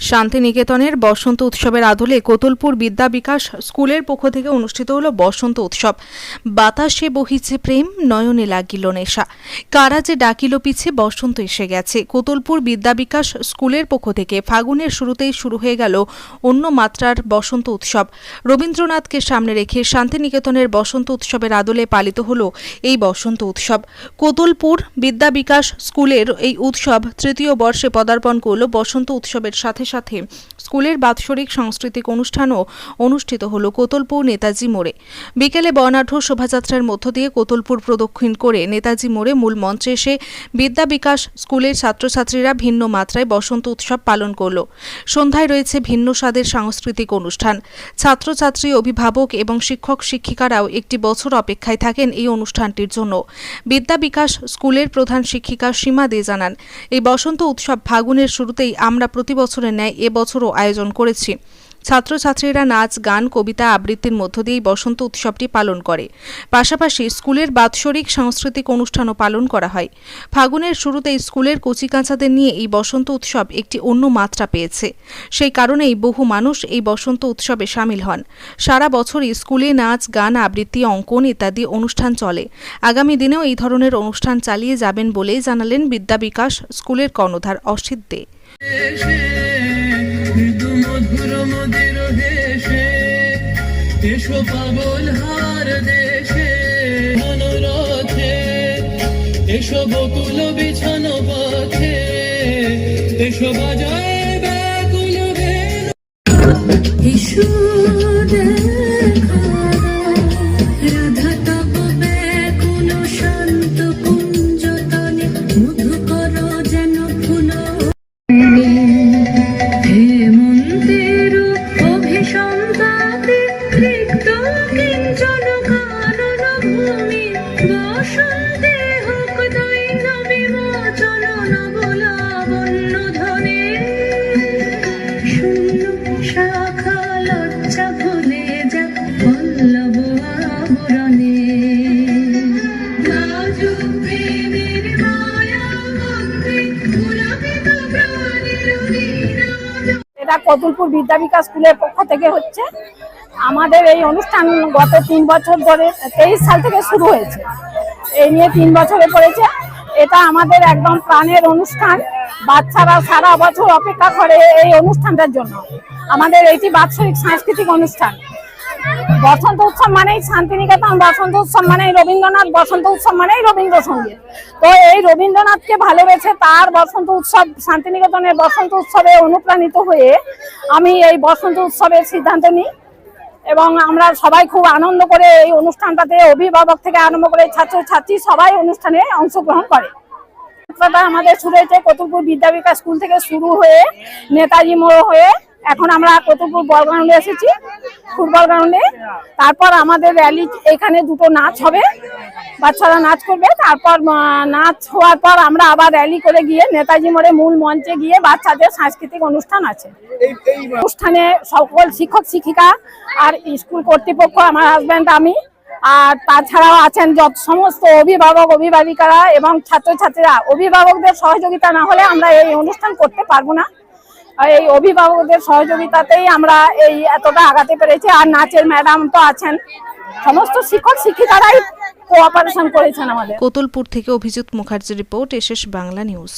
শান্তিনিকেতনের বসন্ত উৎসবের আদলে কোতলপুর বিদ্যা বিকাশ স্কুলের পক্ষ থেকে অনুষ্ঠিত হলো বসন্ত উৎসব। বাতাসে বহিছে প্রেম, নয়নে লাগিল নেশা। কারা যে ডাকিল পিছে, বসন্ত এসে গেছে। কোতলপুর বিদ্যা বিকাশ স্কুলের পক্ষ থেকে ফাগুনের শুরুতেই শুরু হয়ে গেল অন্য মাত্রার বসন্ত উৎসব। রবীন্দ্রনাথকে সামনে রেখে শান্তিনিকেতনের বসন্ত উৎসবের আদলে পালিত হলো এই বসন্ত উৎসব। কোতলপুর বিদ্যা বিকাশ স্কুলের এই উৎসব তৃতীয় বর্ষে পদার্পণ করল বসন্ত উৎসবের সাথে সাথে স্কুলের বাৎসরিক সাংস্কৃতিক অনুষ্ঠানও অনুষ্ঠিত হল কোতলপুর নেতাজি মোড়ে। বিকেলে বর্ণাঢ্য শোভাযাত্রার মধ্য দিয়ে কোতলপুর প্রদক্ষিণ করে নেতাজি মোড়ে মূল মঞ্চে এসে বিদ্যা বিকাশ স্কুলের ছাত্রছাত্রীরা ভিন্ন মাত্রায় বসন্ত উৎসব পালন করল। সন্ধ্যায় রয়েছে ভিন্ন স্বাদের সাংস্কৃতিক অনুষ্ঠান। ছাত্রছাত্রী, অভিভাবক এবং শিক্ষক শিক্ষিকারাও একটি বছর অপেক্ষায় থাকেন এই অনুষ্ঠানটির জন্য। বিদ্যা বিকাশ স্কুলের প্রধান শিক্ষিকা সীমা দে জানান, এই বসন্ত উৎসব ফাগুনের শুরুতেই আমরা প্রতি বছরের ন্যায় এবছরও আয়োজন করেছি। ছাত্রছাত্রীরা নাচ, গান, কবিতা আবৃত্তির মধ্য দিয়েই বসন্ত উৎসবটি পালন করে। পাশাপাশি স্কুলের বাৎসরিক সাংস্কৃতিক অনুষ্ঠানও পালন করা হয়। ফাগুনের শুরুতেই স্কুলের কচিকাঁচাদের নিয়ে এই বসন্ত উৎসব একটি অন্য মাত্রা পেয়েছে। সেই কারণেই বহু মানুষ এই বসন্ত উৎসবে সামিল হন। সারা বছরই স্কুলে নাচ, গান, আবৃত্তি, অঙ্কন ইত্যাদি অনুষ্ঠান চলে। আগামী দিনেও এই ধরনের অনুষ্ঠান চালিয়ে যাবেন বলেই জানালেন বিদ্যা বিকাশ স্কুলের কর্ণধার অসিত দে। মৃদু মধুর মদির হেসে এসো পাগল হার দেশে মনোরথে এসো বকুল বিছানো পথে। এসো বাজায় ব্যাকুল ব্যাকুল শান্ত কুঞ্জ তলে মধুকর যেন ফুল। এটা কতুলপুর বিদ্যা বিকাশ স্কুলের পক্ষ থেকে হচ্ছে। আমাদের এই অনুষ্ঠান গত তিন বছর ধরে, তেইশ সাল থেকে শুরু হয়েছে। এই নিয়ে তিন বছরে পড়েছে। এটা আমাদের একদম প্রাণের অনুষ্ঠান। বাচ্চারা সারা বছর অপেক্ষা করে এই অনুষ্ঠানটার জন্য। আমাদের এটি বাৎসরিক সাংস্কৃতিক অনুষ্ঠান। বসন্ত উৎসব মানেই শান্তিনিকেতন, বসন্ত উৎসব মানেই রবীন্দ্রনাথ, বসন্ত উৎসব মানেই রবীন্দ্রসঙ্গীত। তো এই রবীন্দ্রনাথকে ভালোবেসে তার বসন্ত উৎসব, শান্তিনিকেতনের বসন্ত উৎসবে অনুপ্রাণিত হয়ে আমি এই বসন্ত উৎসবের সিদ্ধান্ত নিই এবং আমরা সবাই খুব আনন্দ করে এই অনুষ্ঠানটাতে অভিভাবক থেকে আরম্ভ করে ছাত্র ছাত্রী সবাই অনুষ্ঠানে অংশগ্রহণ করে। আমাদের শুরু হয়েছে কতুলপুর বিদ্যা বিকাশ স্কুল থেকে শুরু হয়ে নেতাজি মোড় হয়ে এখন আমরা কতুলপুর বল গ্রাউন্ডে এসেছি? ফুটবল গ্রাউন্ডে তারপর আমাদের র্যালি এখানে দুটো নাচ হবে। বাচ্চারা নাচ করবে। তারপর নাচ হওয়ার পর আমরা আবার র্যালি করে গিয়ে নেতাজি মোড়ে মূল মঞ্চে গিয়ে বাচ্চাদের সাংস্কৃতিক অনুষ্ঠান আছে। অনুষ্ঠানে সকল শিক্ষক শিক্ষিকা আর স্কুল কর্তৃপক্ষ আমার হাজব্যান্ড আমি আর তাছাড়াও আছেন যত সমস্ত অভিভাবক অভিভাবিকারা এবং ছাত্রছাত্রীরা। অভিভাবকদের সহযোগিতা না হলে আমরা এই অনুষ্ঠান করতে পারব না। এই অভিভাবকদের সহযোগিতাতেই আমরা এই এতটা আগাতে পেরেছি। আর নাচের ম্যাডাম তো আছেন। সমস্ত শিক্ষক শিক্ষিকারাই কোঅপারেশন করেছেন আমাদের। কোতলপুর থেকে অভিজিৎ মুখার্জির রিপোর্ট এসএস বাংলা নিউজ।